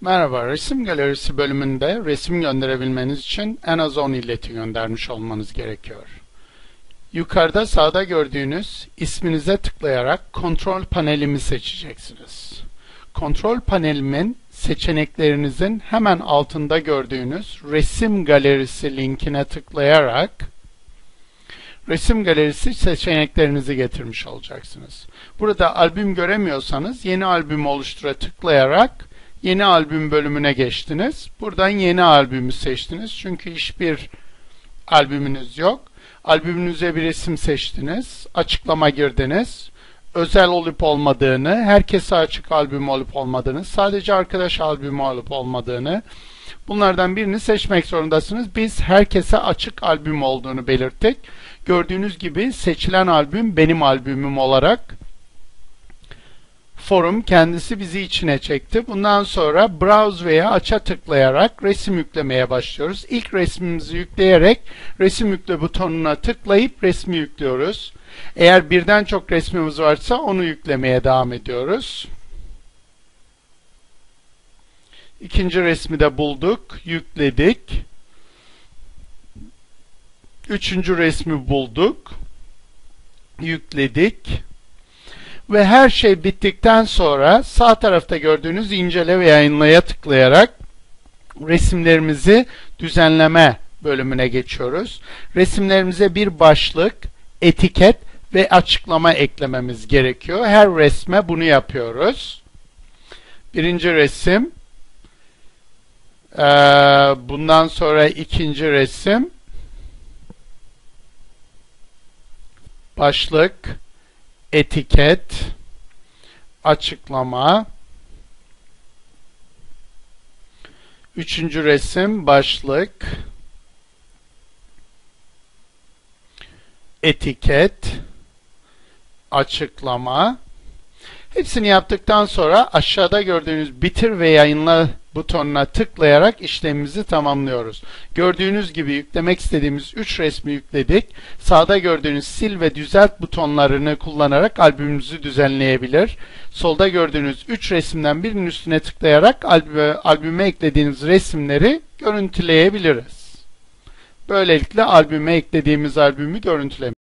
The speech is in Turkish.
Merhaba, resim galerisi bölümünde resim gönderebilmeniz için en az 10 illeti göndermiş olmanız gerekiyor. Yukarıda sağda gördüğünüz isminize tıklayarak kontrol panelimi seçeceksiniz. Kontrol panelimin seçeneklerinizin hemen altında gördüğünüz resim galerisi linkine tıklayarak resim galerisi seçeneklerinizi getirmiş olacaksınız. Burada albüm göremiyorsanız yeni albüm oluştura tıklayarak Yeni albüm bölümüne geçtiniz. Buradan yeni albümü seçtiniz. Çünkü hiçbir albümünüz yok. Albümünüze bir isim seçtiniz. Açıklama girdiniz. Özel olup olmadığını, herkese açık albüm olup olmadığını, sadece arkadaş albümü olup olmadığını, bunlardan birini seçmek zorundasınız. Biz herkese açık albüm olduğunu belirttik. Gördüğünüz gibi seçilen albüm benim albümüm olarak forum kendisi bizi içine çekti. Bundan sonra browse veya aç'a tıklayarak resim yüklemeye başlıyoruz. İlk resmimizi yükleyerek resim yükle butonuna tıklayıp resmi yüklüyoruz. Eğer birden çok resmimiz varsa onu yüklemeye devam ediyoruz. İkinci resmi de bulduk, yükledik. Üçüncü resmi bulduk, yükledik ve her şey bittikten sonra sağ tarafta gördüğünüz incele ve yayınlaya tıklayarak resimlerimizi düzenleme bölümüne geçiyoruz. Resimlerimize bir başlık, etiket ve açıklama eklememiz gerekiyor. Her resme bunu yapıyoruz. Birinci resim. Bundan sonra ikinci resim. Başlık etiket, açıklama, üçüncü resim, başlık, etiket, açıklama. Hepsini yaptıktan sonra aşağıda gördüğünüz bitir ve yayınla butonuna tıklayarak işlemimizi tamamlıyoruz. Gördüğünüz gibi yüklemek istediğimiz 3 resmi yükledik. Sağda gördüğünüz sil ve düzelt butonlarını kullanarak albümümüzü düzenleyebilir. Solda gördüğünüz 3 resimden birinin üstüne tıklayarak albüme, albüme eklediğiniz resimleri görüntüleyebiliriz. Böylelikle albüme eklediğimiz albümü görüntülemek.